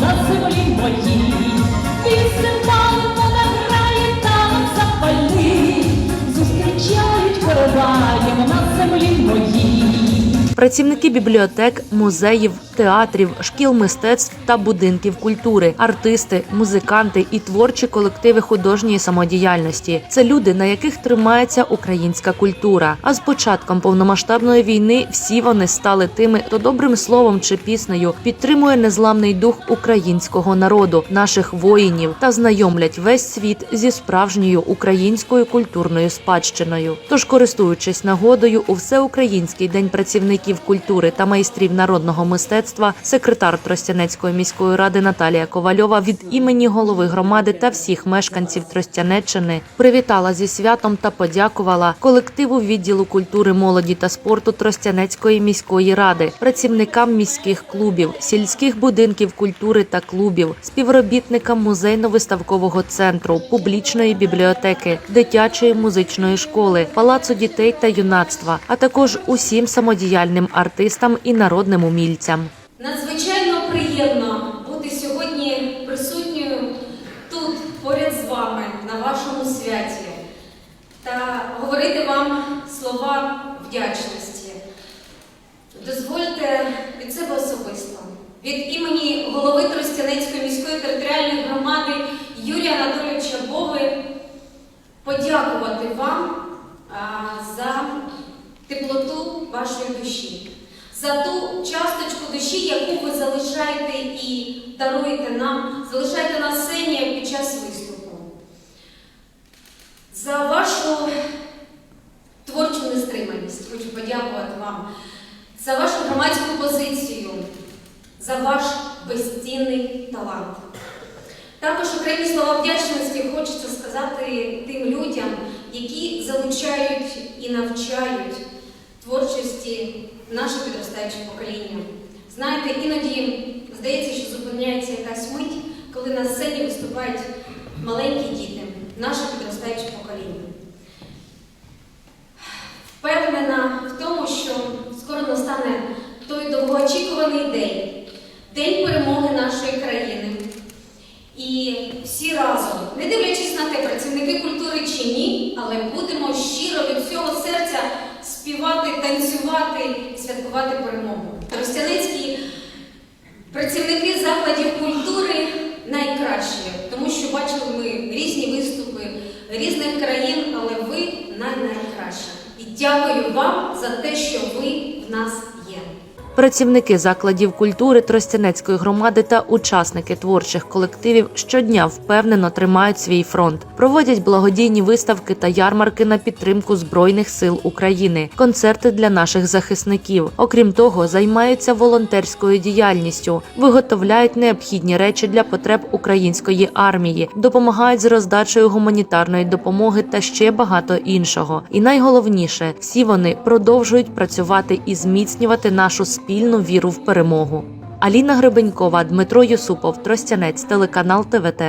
на землі моїй. Пісень вона грає там запальний, зустрічають моїй. Працівники бібліотек, музеїв, театрів, шкіл мистецтв та будинків культури, артисти, музиканти і творчі колективи художньої самодіяльності це люди, на яких тримається українська культура. А з початком повномасштабної війни всі вони стали тими, хто добрим словом чи піснею підтримує незламний дух українського народу, наших воїнів та знайомлять весь світ зі справжньою українською культурною спадщиною. Тож, користуючись нагодою, у всеукраїнський день працівників культури та майстрів народного мистецтва, секретар Тростянецької міської ради Наталія Ковальова від імені голови громади та всіх мешканців Тростянеччини привітала зі святом та подякувала колективу відділу культури, молоді та спорту Тростянецької міської ради, працівникам міських клубів, сільських будинків культури та клубів, співробітникам музейно-виставкового центру, публічної бібліотеки, дитячої музичної школи, палацу дітей та юнацтва, а також усім самодіяльним артистам і народним умільцям. Надзвичайно приємно бути сьогодні присутньою тут, поряд з вами, на вашому святі, та говорити вам слова вдячності. Дозвольте від себе особисто, від імені голови Тростянецької міської територіальної громади Юрія Анатолійовича Бови подякувати вам за теплоту вашої душі, за ту часточку душі, яку ви залишаєте і даруєте нам, залишаєте на сцені під час виступу. За вашу творчу нестриманість хочу подякувати вам, за вашу громадську позицію, за ваш безцінний талант. Також окремі слова вдячності хочеться сказати тим людям, які залучають і навчають творчості наше підростаюче покоління. Знаєте, іноді здається, що зупиняється якась мить, коли на сцені виступають маленькі діти, наше підростаюче покоління. Впевнена в тому, що скоро настане той довгоочікуваний день, день перемоги нашої країни. І всі разом, не дивлячись на те, працівники культури чи ні, але будемо щиро від всього серця святкувати перемогу. Ростянецькі працівники закладів культури найкращі, тому що бачили ми різні виступи різних країн, але ви най-найкращі. І дякую вам за те, що ви в нас є. Працівники закладів культури Тростянецької громади та учасники творчих колективів щодня впевнено тримають свій фронт, проводять благодійні виставки та ярмарки на підтримку збройних сил України, концерти для наших захисників. Окрім того, займаються волонтерською діяльністю, виготовляють необхідні речі для потреб української армії, допомагають з роздачею гуманітарної допомоги та ще багато іншого. І найголовніше, всі вони продовжують працювати і зміцнювати нашу спільну віру в перемогу. Аліна Гребенькова, Дмитро Юсупов, Тростянець, телеканал ТВТ.